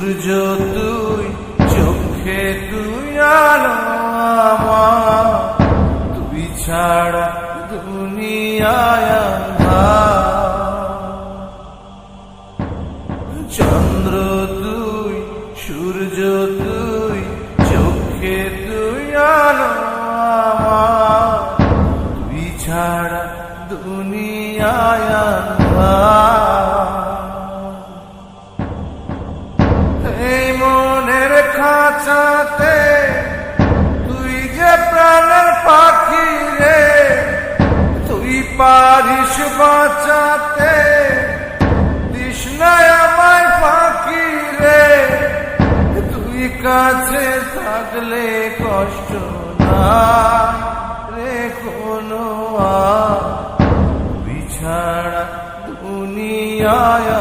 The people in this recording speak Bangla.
সূর্য তুই, চোখে তুই আলো তুই ছাড়া দুনিয়ায়। চন্দ্র তুই, সূর্য তুই, চোখে তুই আলো তুই ছাড়া দুনিয়ায় খাঁচাতে তুই যে প্রাণের পাখি রে, তুই পারিস বাঁচাতে তৃষ্ণায় আমায় ফাঁকি রে। তুই কাছে থাকলে কষ্ট না রে কোনো বিছাড়া দুনিয়ায়